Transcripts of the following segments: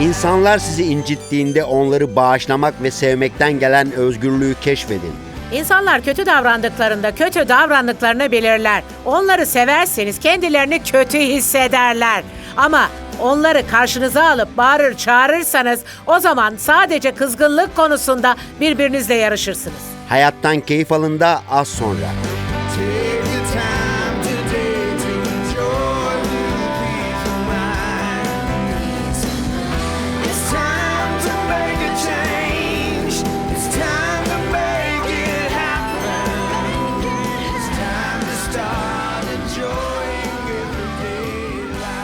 İnsanlar sizi incittiğinde onları bağışlamak ve sevmekten gelen özgürlüğü keşfedin. İnsanlar kötü davrandıklarında kötü davrandıklarını bilirler. Onları severseniz kendilerini kötü hissederler. Ama onları karşınıza alıp bağırır çağırırsanız o zaman sadece kızgınlık konusunda birbirinizle yarışırsınız. Hayattan keyif alın da az sonra.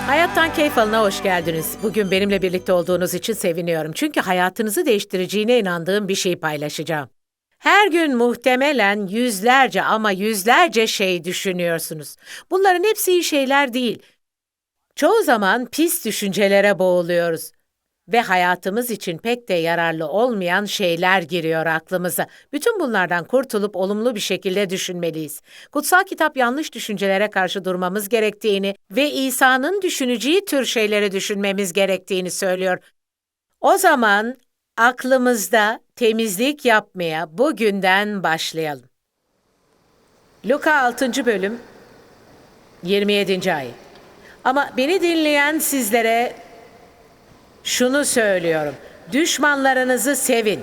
Hayattan keyif alına hoş geldiniz. Bugün benimle birlikte olduğunuz için seviniyorum. Çünkü hayatınızı değiştireceğine inandığım bir şey paylaşacağım. Her gün muhtemelen yüzlerce ama yüzlerce şey düşünüyorsunuz. Bunların hepsi iyi şeyler değil. Çoğu zaman pis düşüncelere boğuluyoruz. Ve hayatımız için pek de yararlı olmayan şeyler giriyor aklımıza. Bütün bunlardan kurtulup olumlu bir şekilde düşünmeliyiz. Kutsal kitap yanlış düşüncelere karşı durmamız gerektiğini ve İsa'nın düşüneceği tür şeyleri düşünmemiz gerektiğini söylüyor. O zaman aklımızda temizlik yapmaya bugünden başlayalım. Luka 6. bölüm 27. ayet. Ama beni dinleyen sizlere şunu söylüyorum. Düşmanlarınızı sevin.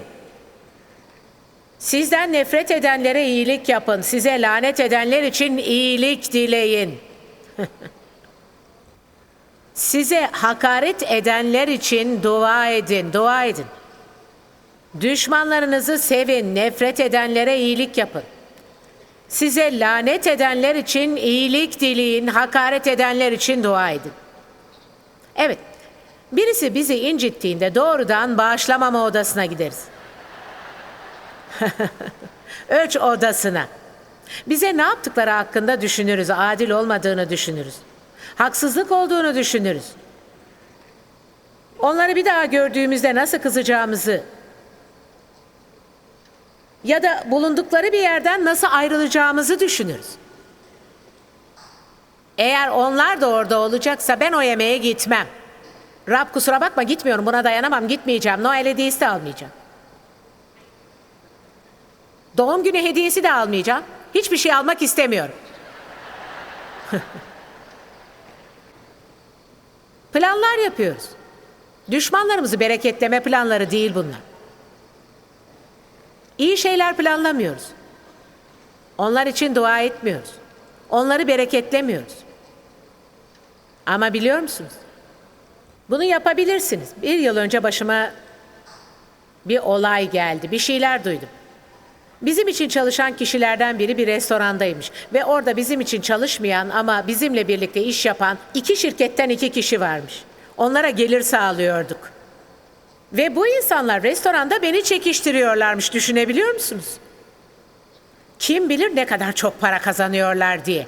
Sizden nefret edenlere iyilik yapın. Size lanet edenler için iyilik dileyin. Size hakaret edenler için dua edin, dua edin. Düşmanlarınızı sevin, nefret edenlere iyilik yapın. Size lanet edenler için iyilik dileyin, hakaret edenler için dua edin. Evet, birisi bizi incittiğinde doğrudan bağışlamama odasına gideriz. Ölç odasına. Bize ne yaptıkları hakkında düşünürüz, adil olmadığını düşünürüz. Haksızlık olduğunu düşünürüz. Onları bir daha gördüğümüzde nasıl kızacağımızı ya da bulundukları bir yerden nasıl ayrılacağımızı düşünürüz. Eğer onlar da orada olacaksa ben o yemeğe gitmem. Rab kusura bakma gitmiyorum buna dayanamam gitmeyeceğim. Noel hediyesi de almayacağım. Doğum günü hediyesi de almayacağım. Hiçbir şey almak istemiyorum. Planlar yapıyoruz. Düşmanlarımızı bereketleme planları değil bunlar. İyi şeyler planlamıyoruz. Onlar için dua etmiyoruz. Onları bereketlemiyoruz. Ama biliyor musunuz? Bunu yapabilirsiniz. Bir yıl önce başıma bir olay geldi. Bir şeyler duydum. Bizim için çalışan kişilerden biri bir restorandaymış ve orada bizim için çalışmayan ama bizimle birlikte iş yapan iki şirketten iki kişi varmış. Onlara gelir sağlıyorduk. Ve bu insanlar restoranda beni çekiştiriyorlarmış düşünebiliyor musunuz? Kim bilir ne kadar çok para kazanıyorlar diye.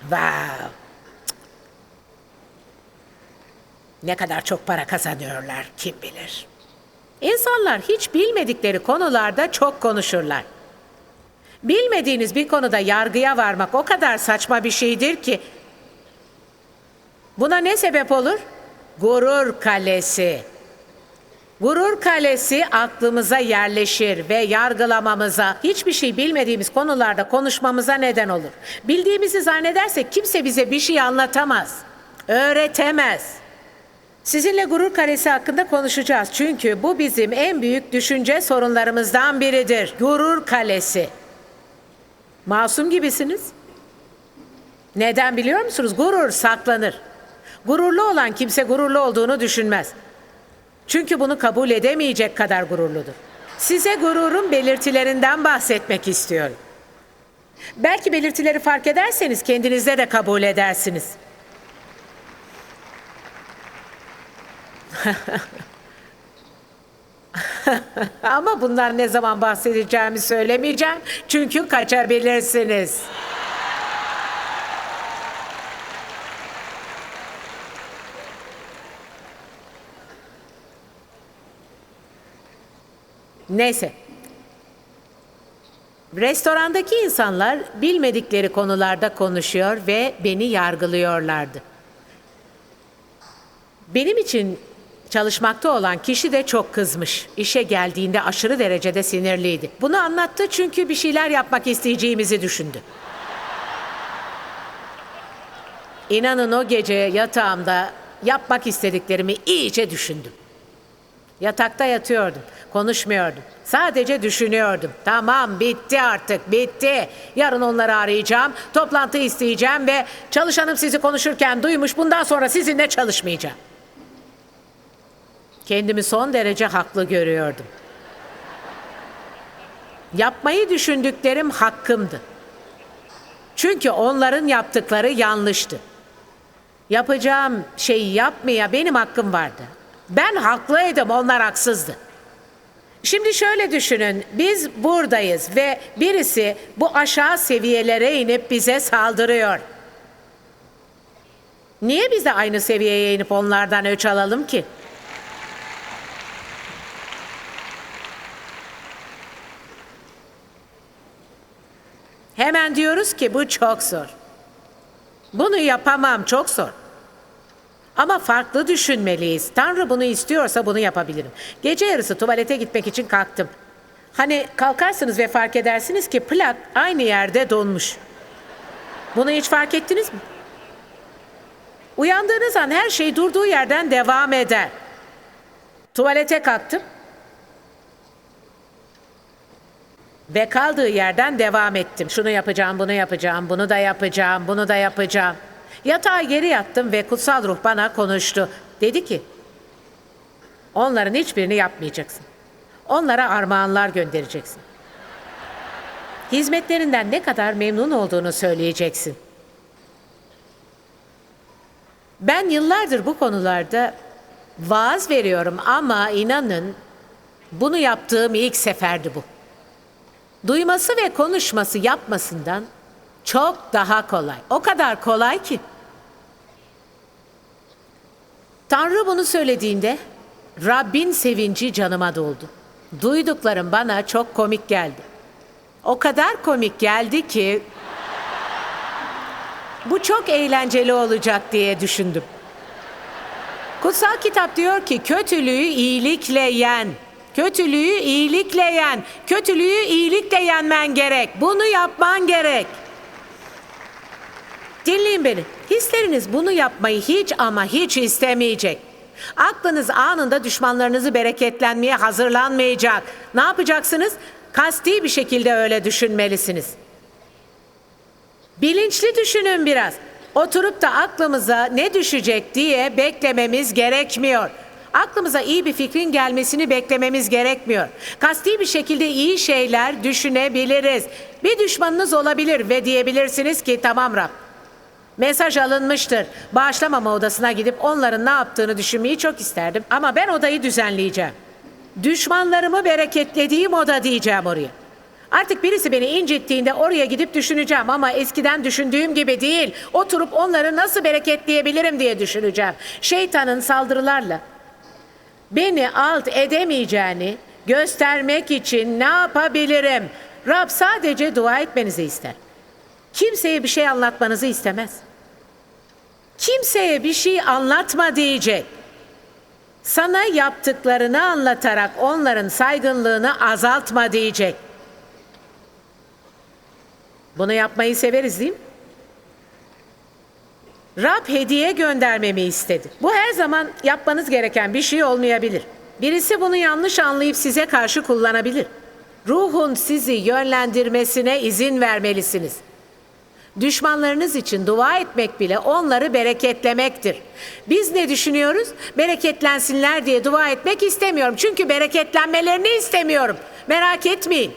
Wow. Ne kadar çok para kazanıyorlar kim bilir. İnsanlar hiç bilmedikleri konularda çok konuşurlar. Bilmediğiniz bir konuda yargıya varmak o kadar saçma bir şeydir ki Buna ne sebep olur? Gurur kalesi. Gurur kalesi aklımıza yerleşir ve yargılamamıza, hiçbir şey bilmediğimiz konularda konuşmamıza neden olur. Bildiğimizi zannedersek kimse bize bir şey anlatamaz, öğretemez. Sizinle gurur kalesi hakkında konuşacağız. Çünkü bu bizim en büyük düşünce sorunlarımızdan biridir. Gurur kalesi. Masum gibisiniz. Neden biliyor musunuz? Gurur saklanır. Gururlu olan kimse gururlu olduğunu düşünmez. Çünkü bunu kabul edemeyecek kadar gururludur. Size gururun belirtilerinden bahsetmek istiyorum. Belki belirtileri fark ederseniz kendinizde de kabul edersiniz. Ama bunlar ne zaman bahsedeceğimi söylemeyeceğim. Çünkü kaçabilirsiniz. Neyse. Restorandaki insanlar bilmedikleri konularda konuşuyor ve beni yargılıyorlardı. Benim için çalışmakta olan kişi de çok kızmış. İşe geldiğinde aşırı derecede sinirliydi. Bunu anlattı çünkü bir şeyler yapmak isteyeceğimizi düşündü. İnanın o gece yatağımda yapmak istediklerimi iyice düşündüm. Yatakta yatıyordum, konuşmuyordum. Sadece düşünüyordum. Tamam bitti artık, bitti. Yarın onları arayacağım, toplantı isteyeceğim ve çalışanım sizi konuşurken duymuş bundan sonra sizinle çalışmayacağım. Kendimi son derece haklı görüyordum. Yapmayı düşündüklerim hakkımdı. Çünkü onların yaptıkları yanlıştı. Yapacağım şeyi yapmaya benim hakkım vardı. Ben haklıydım, onlar haksızdı. Şimdi şöyle düşünün, biz buradayız ve birisi bu aşağı seviyelere inip bize saldırıyor. Niye biz de aynı seviyeye inip onlardan öç alalım ki? Hemen diyoruz ki bu çok zor. Bunu yapamam, çok zor. Ama farklı düşünmeliyiz. Tanrı bunu istiyorsa bunu yapabilirim. Gece yarısı tuvalete gitmek için kalktım. Hani kalkarsınız ve fark edersiniz ki plak aynı yerde donmuş. Bunu hiç fark ettiniz mi? Uyandığınız an her şey durduğu yerden devam eder. Tuvalete kalktım. Ve kaldığı yerden devam ettim. Şunu yapacağım, bunu yapacağım, bunu da yapacağım, bunu da yapacağım. Yatağa geri yattım ve kutsal ruh bana konuştu. Dedi ki, onların hiçbirini yapmayacaksın. Onlara armağanlar göndereceksin. Hizmetlerinden ne kadar memnun olduğunu söyleyeceksin. Ben yıllardır bu konularda vaaz veriyorum ama inanın bunu yaptığım ilk seferdi bu. Duyması ve konuşması yapmasından çok daha kolay. O kadar kolay ki. Tanrı bunu söylediğinde Rabbin sevinci canıma doldu. Duyduklarım bana çok komik geldi. O kadar komik geldi ki bu çok eğlenceli olacak diye düşündüm. Kutsal kitap diyor ki kötülüğü iyilikle yen. Kötülüğü iyilikle yen. Kötülüğü iyilikle yenmen gerek. Bunu yapman gerek. Dinleyin beni. Hisleriniz bunu yapmayı hiç ama hiç istemeyecek. Aklınız anında düşmanlarınızı bereketlenmeye hazırlanmayacak. Ne yapacaksınız? Kasti bir şekilde öyle düşünmelisiniz. Bilinçli düşünün biraz. Oturup da aklımıza ne düşecek diye beklememiz gerekmiyor. Aklımıza iyi bir fikrin gelmesini beklememiz gerekmiyor. Kasti bir şekilde iyi şeyler düşünebiliriz. Bir düşmanınız olabilir ve diyebilirsiniz ki tamam Rab. Mesaj alınmıştır. Bağışlamama odasına gidip onların ne yaptığını düşünmeyi çok isterdim. Ama ben odayı düzenleyeceğim. Düşmanlarımı bereketlediğim oda diyeceğim oraya. Artık birisi beni incittiğinde oraya gidip düşüneceğim ama eskiden düşündüğüm gibi değil. Oturup onları nasıl bereketleyebilirim diye düşüneceğim. Şeytanın saldırılarla beni alt edemeyeceğini göstermek için ne yapabilirim? Rab sadece dua etmenizi ister. Kimseye bir şey anlatmanızı istemez. Kimseye bir şey anlatma diyecek. Sana yaptıklarını anlatarak onların saygınlığını azaltma diyecek. Bunu yapmayı severiz değil mi? Rab hediye göndermemi istedi. Bu her zaman yapmanız gereken bir şey olmayabilir. Birisi bunu yanlış anlayıp size karşı kullanabilir. Ruhun sizi yönlendirmesine izin vermelisiniz. Düşmanlarınız için dua etmek bile onları bereketlemektir. Biz ne düşünüyoruz? Bereketlensinler diye dua etmek istemiyorum. Çünkü bereketlenmelerini istemiyorum. Merak etmeyin.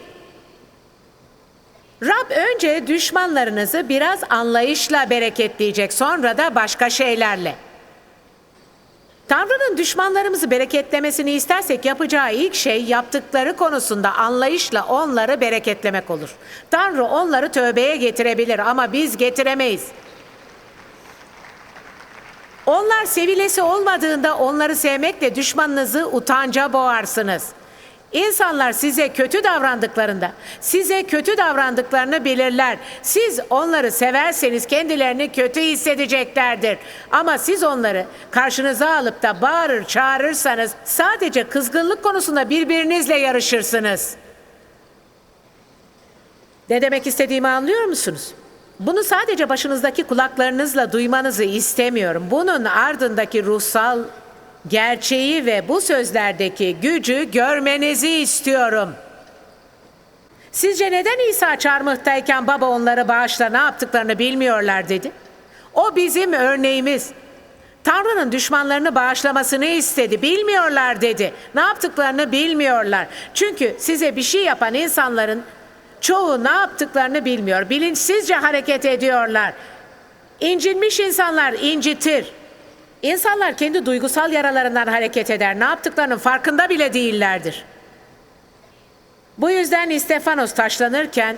Rab önce düşmanlarınızı biraz anlayışla bereketleyecek, sonra da başka şeylerle. Tanrı'nın düşmanlarımızı bereketlemesini istersek yapacağı ilk şey yaptıkları konusunda anlayışla onları bereketlemek olur. Tanrı onları tövbeye getirebilir ama biz getiremeyiz. Onlar sevilesi olmadığında onları sevmekle düşmanınızı utanca boğarsınız. İnsanlar size kötü davrandıklarında, size kötü davrandıklarını bilirler. Siz onları severseniz kendilerini kötü hissedeceklerdir. Ama siz onları karşınıza alıp da bağırır çağırırsanız sadece kızgınlık konusunda birbirinizle yarışırsınız. Ne demek istediğimi anlıyor musunuz? Bunu sadece başınızdaki kulaklarınızla duymanızı istemiyorum. Bunun ardındaki ruhsal gerçeği ve bu sözlerdeki gücü görmenizi istiyorum. Sizce neden İsa çarmıhtayken baba onları bağışla ne yaptıklarını bilmiyorlar dedi? O bizim örneğimiz. Tanrı'nın düşmanlarını bağışlamasını istedi. Bilmiyorlar dedi. Ne yaptıklarını bilmiyorlar. Çünkü size bir şey yapan insanların çoğu ne yaptıklarını bilmiyor. Bilinçsizce hareket ediyorlar. İncinmiş insanlar incitir. İnsanlar kendi duygusal yaralarından hareket eder. Ne yaptıklarının farkında bile değillerdir. Bu yüzden İstefanos taşlanırken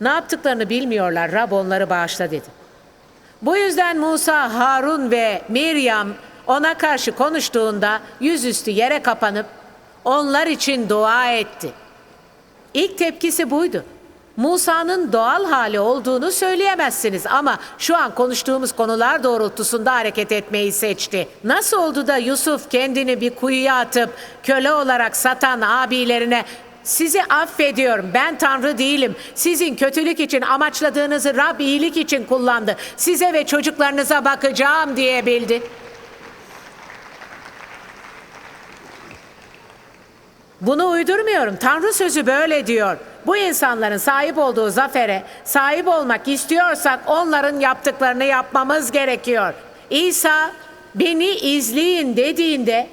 ne yaptıklarını bilmiyorlar. Rab onları bağışla dedi. Bu yüzden Musa, Harun ve Miryam ona karşı konuştuğunda yüzüstü yere kapanıp onlar için dua etti. İlk tepkisi buydu. Musa'nın doğal hali olduğunu söyleyemezsiniz ama şu an konuştuğumuz konular doğrultusunda hareket etmeyi seçti. Nasıl oldu da Yusuf kendini bir kuyuya atıp köle olarak satan abilerine sizi affediyorum ben Tanrı değilim. Sizin kötülük için amaçladığınızı Rab iyilik için kullandı. Size ve çocuklarınıza bakacağım diyebildi. Bunu uydurmuyorum. Tanrı sözü böyle diyor. Bu insanların sahip olduğu zafere sahip olmak istiyorsak onların yaptıklarını yapmamız gerekiyor. İsa beni izleyin dediğinde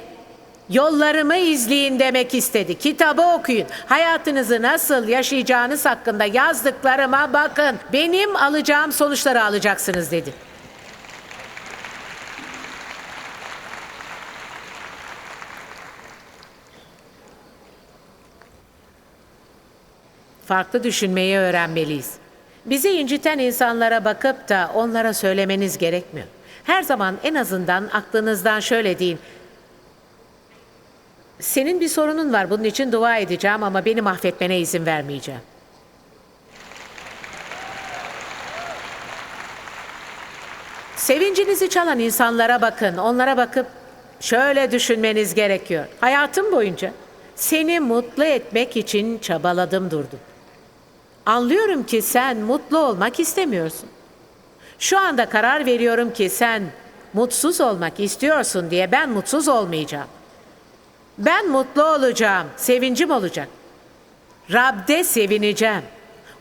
yollarımı izleyin demek istedi. Kitabı okuyun. Hayatınızı nasıl yaşayacağınız hakkında yazdıklarıma bakın. Benim alacağım sonuçları alacaksınız dedi. Farklı düşünmeyi öğrenmeliyiz. Bizi inciten insanlara bakıp da onlara söylemeniz gerekmiyor. Her zaman en azından aklınızdan şöyle deyin. Senin bir sorunun var bunun için dua edeceğim ama beni mahvetmene izin vermeyeceğim. Sevincinizi çalan insanlara bakın. Onlara bakıp şöyle düşünmeniz gerekiyor. Hayatım boyunca seni mutlu etmek için çabaladım durdum. Anlıyorum ki sen mutlu olmak istemiyorsun. Şu anda karar veriyorum ki sen mutsuz olmak istiyorsun diye ben mutsuz olmayacağım. Ben mutlu olacağım, sevincim olacak. Rab'de sevineceğim.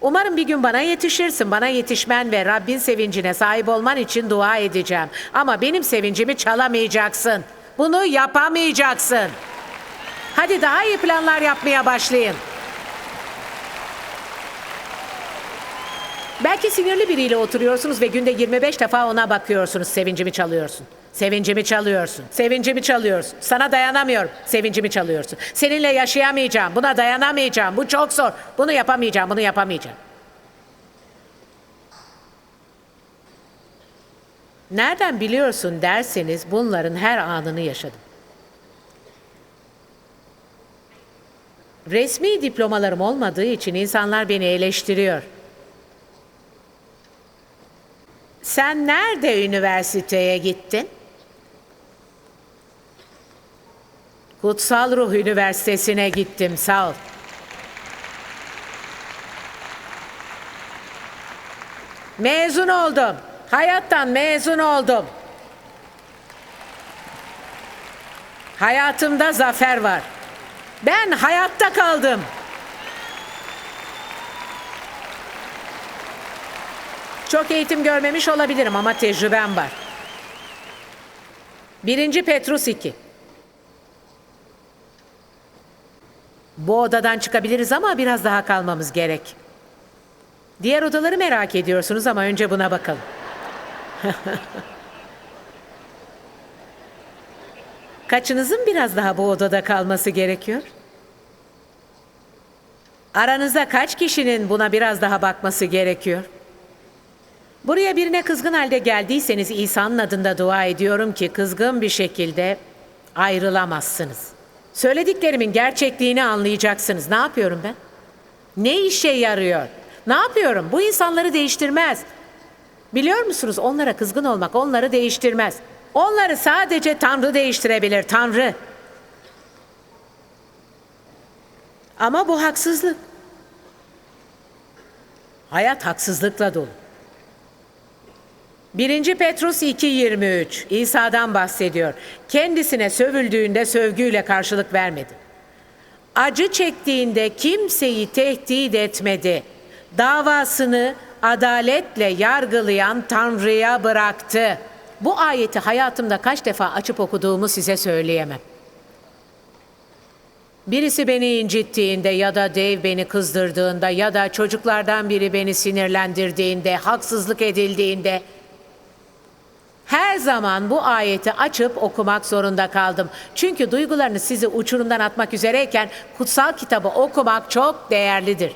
Umarım bir gün bana yetişirsin. Bana yetişmen ve Rabbin sevincine sahip olman için dua edeceğim. Ama benim sevincimi çalamayacaksın. Bunu yapamayacaksın. Hadi daha iyi planlar yapmaya başlayın. Belki sinirli biriyle oturuyorsunuz ve günde 25 defa ona bakıyorsunuz. Sevincimi çalıyorsun. Sevincimi çalıyorsun. Sevincimi çalıyorsun. Sana dayanamıyorum. Sevincimi çalıyorsun. Seninle yaşayamayacağım. Buna dayanamayacağım. Bu çok zor. Bunu yapamayacağım. Bunu yapamayacağım. Nereden biliyorsun derseniz bunların her anını yaşadım. Resmi diplomalarım olmadığı için insanlar beni eleştiriyor. Sen nerede üniversiteye gittin? Kutsal Ruh Üniversitesi'ne gittim, sağ ol. Mezun oldum. Hayattan mezun oldum. Hayatımda zafer var. Ben hayatta kaldım. Çok eğitim görmemiş olabilirim ama tecrübem var. Birinci Petrus 2. Bu odadan çıkabiliriz ama biraz daha kalmamız gerek. Diğer odaları merak ediyorsunuz ama önce buna bakalım. Kaçınızın biraz daha bu odada kalması gerekiyor? Aranızda kaç kişinin buna biraz daha bakması gerekiyor? Buraya birine kızgın halde geldiyseniz İsa'nın adında dua ediyorum ki kızgın bir şekilde ayrılamazsınız. Söylediklerimin gerçekliğini anlayacaksınız. Ne yapıyorum ben? Ne işe yarıyor? Ne yapıyorum? Bu insanları değiştirmez. Biliyor musunuz onlara kızgın olmak onları değiştirmez. Onları sadece Tanrı değiştirebilir, Tanrı. Ama bu haksızlık. Hayat haksızlıkla dolu. 1. Petrus 2.23 İsa'dan bahsediyor. Kendisine sövüldüğünde sövgüyle karşılık vermedi. Acı çektiğinde kimseyi tehdit etmedi. Davasını adaletle yargılayan Tanrı'ya bıraktı. Bu ayeti hayatımda kaç defa açıp okuduğumu size söyleyemem. Birisi beni incittiğinde ya da dev beni kızdırdığında ya da çocuklardan biri beni sinirlendirdiğinde, haksızlık edildiğinde her zaman bu ayeti açıp okumak zorunda kaldım. Çünkü duygularını sizi uçurumdan atmak üzereyken kutsal kitabı okumak çok değerlidir.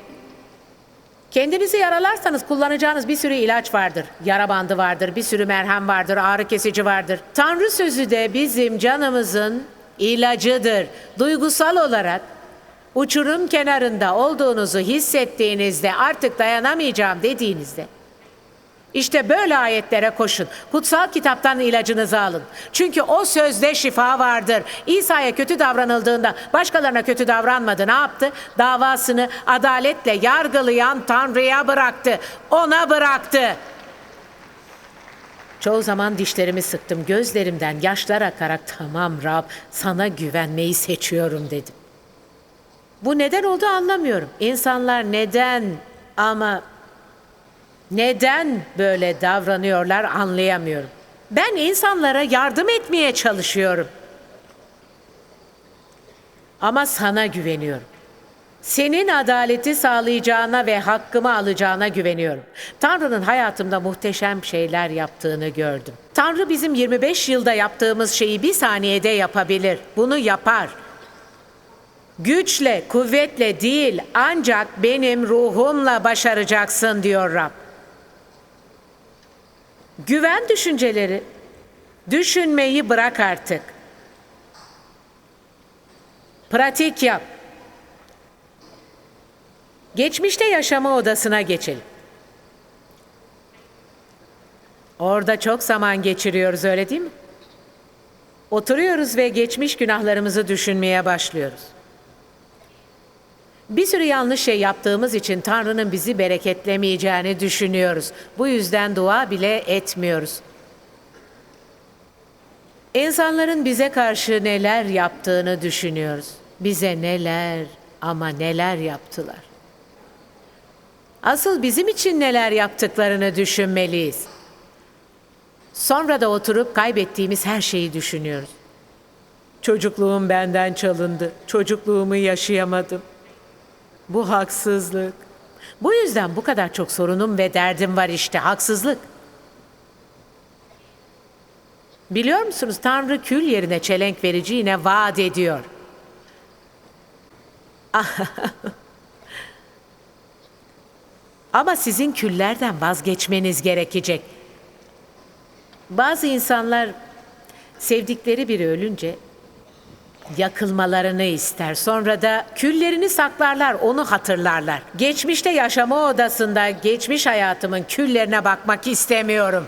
Kendinizi yaralarsanız kullanacağınız bir sürü ilaç vardır. Yara bandı vardır, bir sürü merhem vardır, ağrı kesici vardır. Tanrı sözü de bizim canımızın ilacıdır. Duygusal olarak uçurum kenarında olduğunuzu hissettiğinizde artık dayanamayacağım dediğinizde işte böyle ayetlere koşun. Kutsal kitaptan ilacınızı alın. Çünkü o sözde şifa vardır. İsa'ya kötü davranıldığında başkalarına kötü davranmadı. Ne yaptı? Davasını adaletle yargılayan Tanrı'ya bıraktı. Ona bıraktı. Çoğu zaman dişlerimi sıktım. Gözlerimden yaşlar akarak tamam Rab sana güvenmeyi seçiyorum dedim. Bu neden oldu anlamıyorum. İnsanlar neden ama neden böyle davranıyorlar anlayamıyorum. Ben insanlara yardım etmeye çalışıyorum. Ama sana güveniyorum. Senin adaleti sağlayacağına ve hakkımı alacağına güveniyorum. Tanrı'nın hayatımda muhteşem şeyler yaptığını gördüm. Tanrı bizim 25 yılda yaptığımız şeyi bir saniyede yapabilir. Bunu yapar. Güçle, kuvvetle değil ancak benim ruhumla başaracaksın diyor Rab. Güven düşünceleri. Düşünmeyi bırak artık. Pratik yap. Geçmişte yaşama odasına geçelim. Orada çok zaman geçiriyoruz öyle değil mi? Oturuyoruz ve geçmiş günahlarımızı düşünmeye başlıyoruz. Bir sürü yanlış şey yaptığımız için Tanrı'nın bizi bereketlemeyeceğini düşünüyoruz. Bu yüzden dua bile etmiyoruz. İnsanların bize karşı neler yaptığını düşünüyoruz. Bize neler ama neler yaptılar. Asıl bizim için neler yaptıklarını düşünmeliyiz. Sonra da oturup kaybettiğimiz her şeyi düşünüyoruz. Çocukluğum benden çalındı. Çocukluğumu yaşayamadım. Bu haksızlık. Bu yüzden bu kadar çok sorunum ve derdim var işte haksızlık. Biliyor musunuz Tanrı kül yerine çelenk verici vaat ediyor. Ama sizin küllerden vazgeçmeniz gerekecek. Bazı insanlar sevdikleri biri ölünce yakılmalarını ister. Sonra da küllerini saklarlar, onu hatırlarlar. Geçmişte yaşama odasında geçmiş hayatımın küllerine bakmak istemiyorum.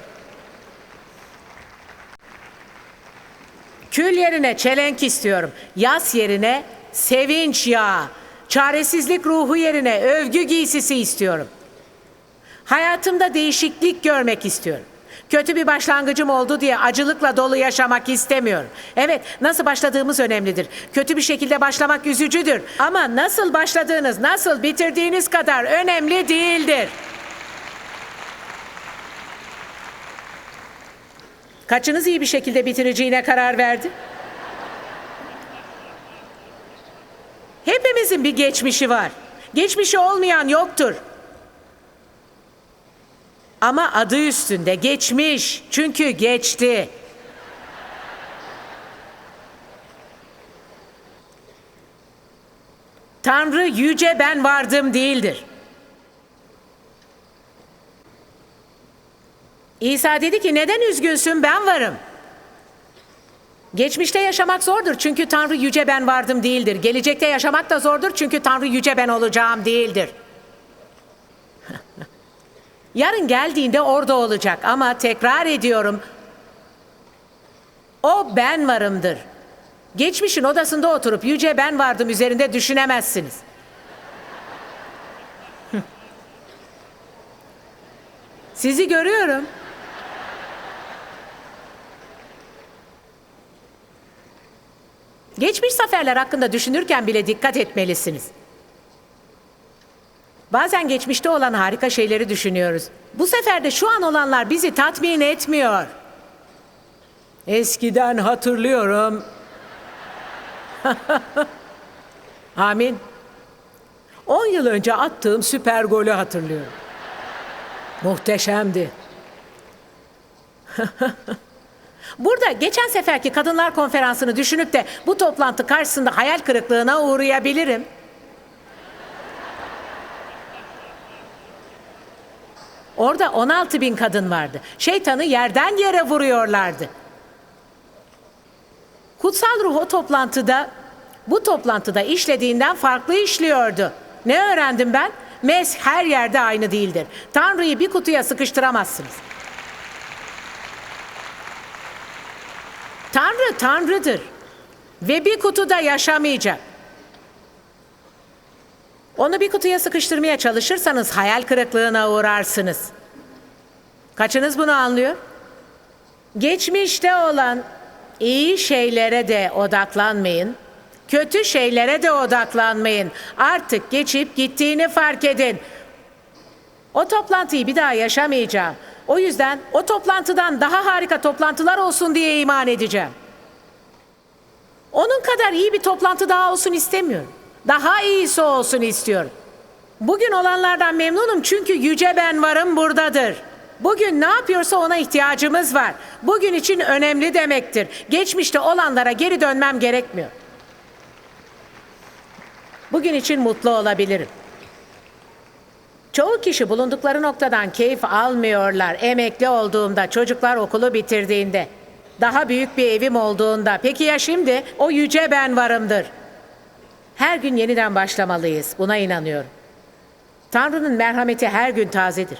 Kül yerine çelenk istiyorum. Yas yerine sevinç yağı. Çaresizlik ruhu yerine övgü giysisi istiyorum. Hayatımda değişiklik görmek istiyorum. Kötü bir başlangıcım oldu diye acılıkla dolu yaşamak istemiyorum. Evet, nasıl başladığımız önemlidir. Kötü bir şekilde başlamak üzücüdür. Ama nasıl başladığınız, nasıl bitirdiğiniz kadar önemli değildir. Kaçınız iyi bir şekilde bitireceğine karar verdi? Hepimizin bir geçmişi var. Geçmişi olmayan yoktur. Ama adı üstünde geçmiş. Çünkü geçti. Tanrı yüce ben vardım değildir. İsa dedi ki neden üzgünsün ben varım. Geçmişte yaşamak zordur çünkü Tanrı yüce ben vardım değildir. Gelecekte yaşamak da zordur çünkü Tanrı yüce ben olacağım değildir. Yarın geldiğinde orada olacak ama tekrar ediyorum. O ben varımdır. Geçmişin odasında oturup yüce ben vardım üzerinde düşünemezsiniz. Sizi görüyorum. Geçmiş zaferler hakkında düşünürken bile dikkat etmelisiniz. Bazen geçmişte olan harika şeyleri düşünüyoruz. Bu sefer de şu an olanlar bizi tatmin etmiyor. Eskiden hatırlıyorum. Amin. 10 yıl önce attığım süper golü hatırlıyorum. Muhteşemdi. Burada geçen seferki kadınlar konferansını düşünüp de bu toplantı karşısında hayal kırıklığına uğrayabilirim. Orada 16 bin kadın vardı. Şeytanı yerden yere vuruyorlardı. Kutsal ruh o toplantıda, bu toplantıda işlediğinden farklı işliyordu. Ne öğrendim ben? Mes her yerde aynı değildir. Tanrı'yı bir kutuya sıkıştıramazsınız. Tanrı Tanrı'dır. Ve bir kutuda yaşamayacak. Onu bir kutuya sıkıştırmaya çalışırsanız hayal kırıklığına uğrarsınız. Kaçınız bunu anlıyor? Geçmişte olan iyi şeylere de odaklanmayın. Kötü şeylere de odaklanmayın. Artık geçip gittiğini fark edin. O toplantıyı bir daha yaşamayacağım. O yüzden o toplantıdan daha harika toplantılar olsun diye iman edeceğim. Onun kadar iyi bir toplantı daha olsun istemiyorum. Daha iyisi olsun istiyorum. Bugün olanlardan memnunum çünkü yüce ben varım buradadır. Bugün ne yapıyorsa ona ihtiyacımız var. Bugün için önemli demektir. Geçmişte olanlara geri dönmem gerekmiyor. Bugün için mutlu olabilirim. Çoğu kişi bulundukları noktadan keyif almıyorlar. Emekli olduğumda, çocuklar okulu bitirdiğinde, daha büyük bir evim olduğunda. Peki ya şimdi? O yüce ben varımdır. Her gün yeniden başlamalıyız. Buna inanıyorum. Tanrı'nın merhameti her gün tazedir.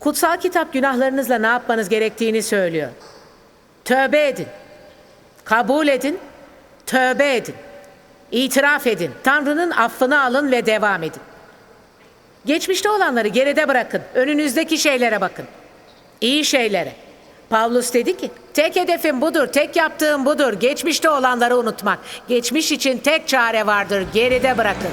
Kutsal kitap günahlarınızla ne yapmanız gerektiğini söylüyor. Tövbe edin. Kabul edin. Tövbe edin. İtiraf edin. Tanrı'nın affını alın ve devam edin. Geçmişte olanları geride bırakın. Önünüzdeki şeylere bakın. İyi şeylere. Pavlus dedi ki, tek hedefim budur, tek yaptığım budur. Geçmişte olanları unutmak. Geçmiş için tek çare vardır, geride bırakın.